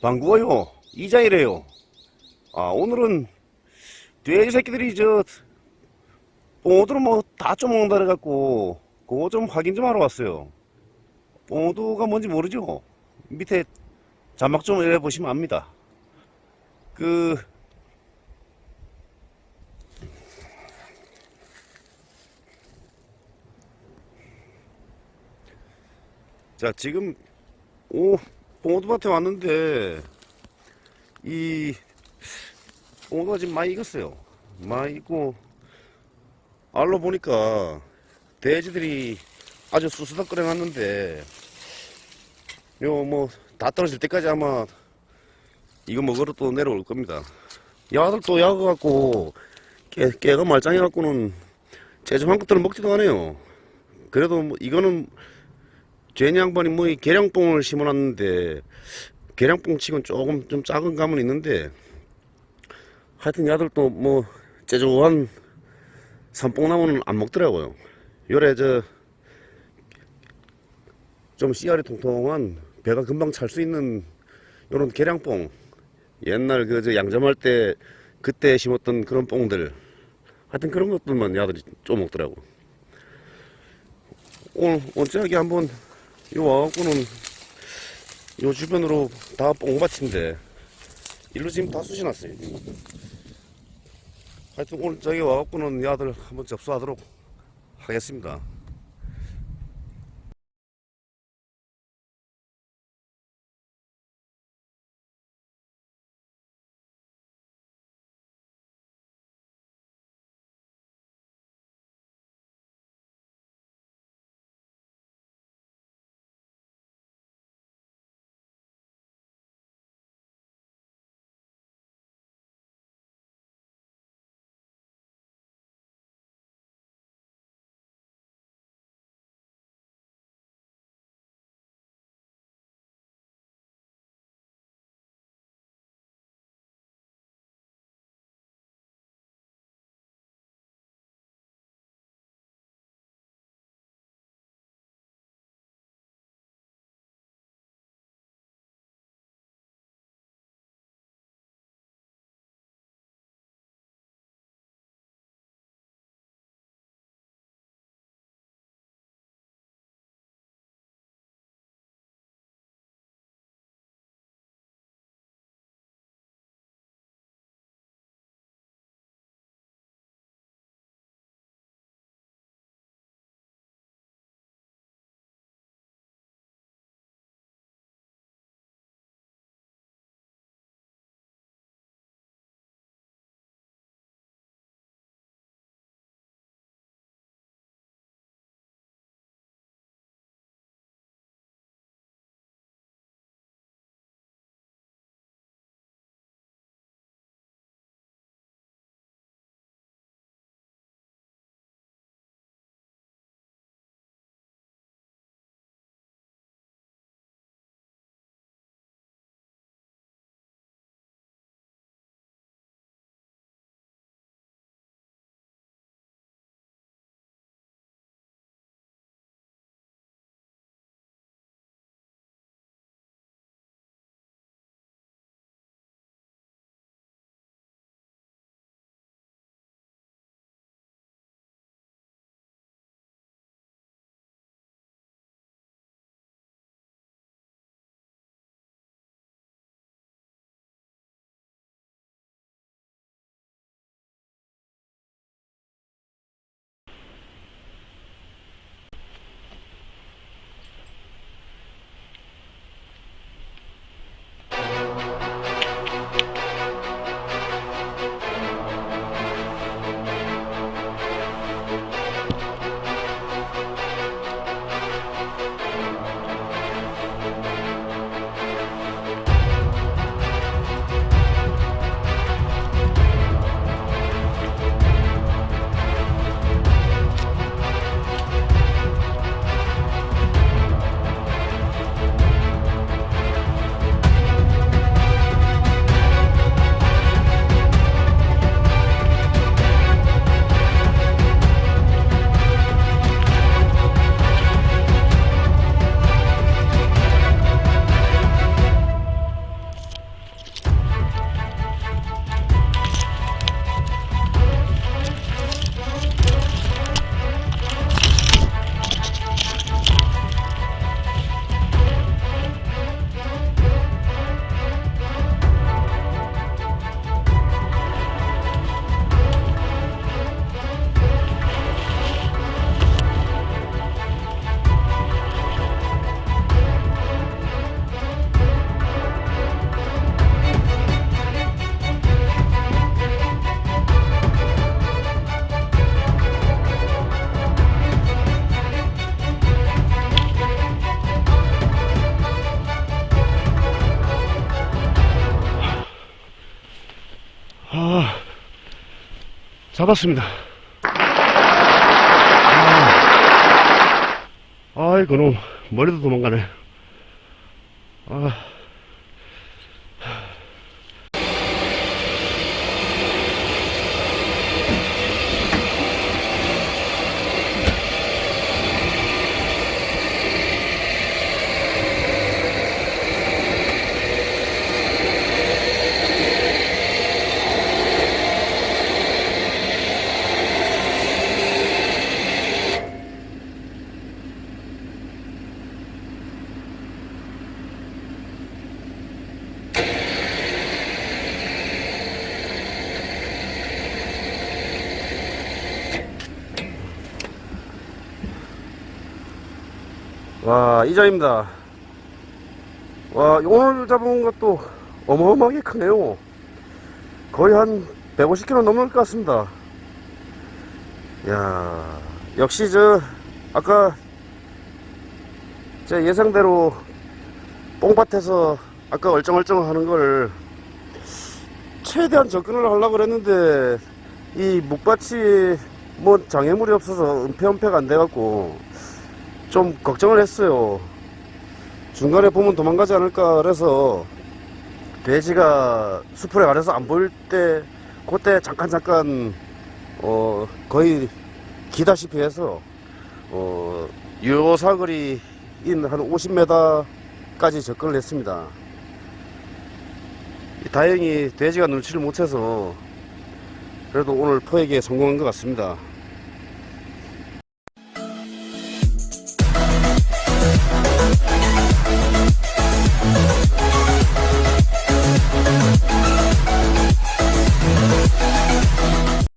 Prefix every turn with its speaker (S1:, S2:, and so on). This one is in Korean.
S1: 방구어요. 이자이래요. 아, 오늘은 돼지 새끼들이 저, 뽕어두를 뭐다 쪼먹는다 그래갖고, 그거 좀 확인 좀 하러 왔어요. 뽕어두가 뭔지 모르죠? 밑에 자막 좀 읽어보시면 압니다. 그, 자, 지금, 오, 뽕어두밭에 왔는데, 이, 뽕어두가 지금 많이 익었어요. 많이 익고, 알로 보니까, 돼지들이 아주 수수닥 끓여 놨는데, 요, 뭐, 다 떨어질 때까지 아마, 이거 먹으러 또 내려올 겁니다. 야들 또 약어갖고, 깨, 깨가 말짱해 갖고는, 제주 한 것들을 먹지도 않아요. 그래도 뭐, 이거는, 제니 양반이 뭐 이 계량뽕을 심어놨는데 계량뽕 치곤 조금 좀 작은 감은 있는데 하여튼 야들도 뭐 제조한 산뽕나무는 안 먹더라고요. 요래 저 좀 씨알이 통통한 배가 금방 찰 수 있는 요런 계량뽕. 옛날 그 저 양점할 때 그때 심었던 그런 뽕들. 하여튼 그런 것들만 야들이 좀 먹더라고. 오늘 언제하게 한번 요 와갖고는 요 주변으로 다 뽕밭인데 일로 지금 다 쑤셔놨어요. 하여튼 오늘 저기 와갖고는 야들 한번 접수하도록 하겠습니다. 잡았습니다. 아, 아이, 그놈, 머리도 도망가네. 아. 와, 이장입니다. 와, 오늘 잡은 것도 어마어마하게 크네요. 거의 한 150kg 넘을 것 같습니다. 야 역시 저, 아까 제 예상대로 뽕밭에서 아까 얼쩡얼쩡 하는 걸 최대한 접근을 하려고 그랬는데 이 묵밭이 뭐 장애물이 없어서 은폐은폐가 안 돼갖고 좀 걱정을 했어요. 중간에 보면 도망가지 않을까 그래서 돼지가 수풀에 가려서 안 보일 때 그때 잠깐 잠깐 어 거의 기다시피 해서 어 유사거리 인한 50m까지 접근을 했습니다. 다행히 돼지가 눈치를 못 채서 그래도 오늘 포획에 성공한 것 같습니다.